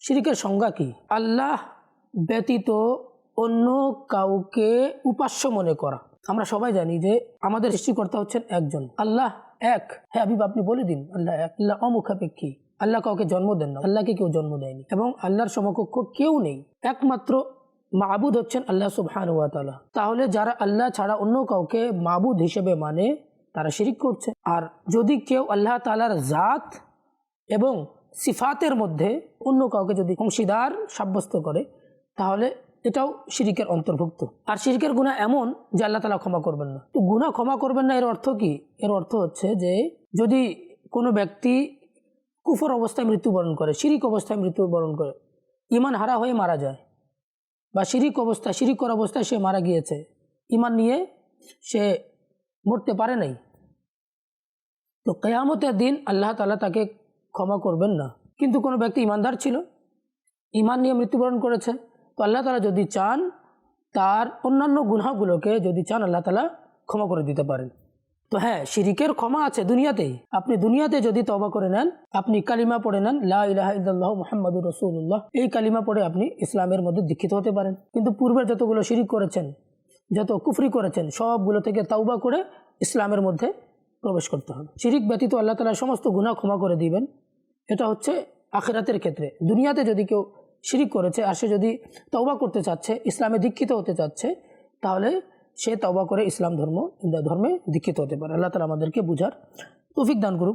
শিরিকের সংজ্ঞা কি? আল্লাহ ব্যতীত অন্য কাউকে উপাস্য মনে করা। আমরা সবাই জানি যে আমাদের সৃষ্টিকর্তা হচ্ছেন একজন। আল্লাহ এক। হ্যাঁ আবিব আপনি বলে দিন। আল্লাহ এক। আল্লাহ অমুখাপেক্ষী। আল্লাহ কাউকে জন্ম দেন না। আল্লাহকে কেউ জন্ম দেয়নি। এবং আল্লাহর সমকক্ষ কেউ নেই। একমাত্র মাবুদ হচ্ছেন আল্লাহ সুবহান ওয়া তাআলা। তাহলে যারা আল্লাহ ছাড়া অন্য কাউকে মাবুদ হিসেবে মানে তারা শিরিক করছে। আর যদি কেউ আল্লাহ তালার জাত এবং সিফাতের মধ্যে অন্য কাউকে যদি অংশীদার সাব্যস্ত করে, তাহলে এটাও শিরিকের অন্তর্ভুক্ত। আর শিরিকের গুণা এমন যে আল্লাহ তালা ক্ষমা করবেন না। তো গুণা ক্ষমা করবেন না এর অর্থ কি? এর অর্থ হচ্ছে যে, যদি কোনো ব্যক্তি কুফর অবস্থায় মৃত্যুবরণ করে, শিরিক অবস্থায় মৃত্যুবরণ করে ইমান হারা হয়ে মারা যায়, বা শিরিক অবস্থা শিরিক করা অবস্থায় সে মারা গিয়েছে ইমান নিয়ে সে মরতে পারে নাই, তো কেয়ামতের দিন আল্লাহ তালা তাকে ক্ষমা করবেন না। কিন্তু কোনো ব্যক্তি ইমানদার ছিল? ইমান নিয়ে মৃত্যুবরণ করেছে। তো আল্লাহ তালা যদি চান, তার অন্যান্য গুনাহগুলোকে যদি চান, আল্লাহ তালা ক্ষমা করে দিতে পারেন। তো হ্যাঁ শিরিকের ক্ষমা আছে দুনিয়াতেই। আপনি দুনিয়াতে যদি তবা করে নেন, আপনি কালিমা পড়ে নেন, লা ইলাহা ইল্লাল্লাহু মুহাম্মাদুর রাসূলুল্লাহ, এই কালিমা পড়ে আপনি ইসলামের মধ্যে দীক্ষিত হতে পারেন। কিন্তু পূর্বে যতগুলো শিরিক করেছেন, যত কুফরি করেছেন, সবগুলো থেকে তাওবা করে ইসলামের মধ্যে প্রবেশ করতে হবে। শিরিক ব্যতীত আল্লাহ তালা সমস্ত গুনাহ ক্ষমা করে দিবেন। এটা হচ্ছে আখেরাতের ক্ষেত্রে। দুনিয়াতে যদি কেউ শিরিক করেছে আর সে যদি তওবা করতে চাচ্ছে, ইসলামে দীক্ষিত হতে চাচ্ছে, তাহলে সে তওবা করে ইসলাম ধর্ম, ধর্মে দীক্ষিত হতে পারে। আল্লাহ তালা আমাদেরকে বুঝার তৌফিক দান করুক।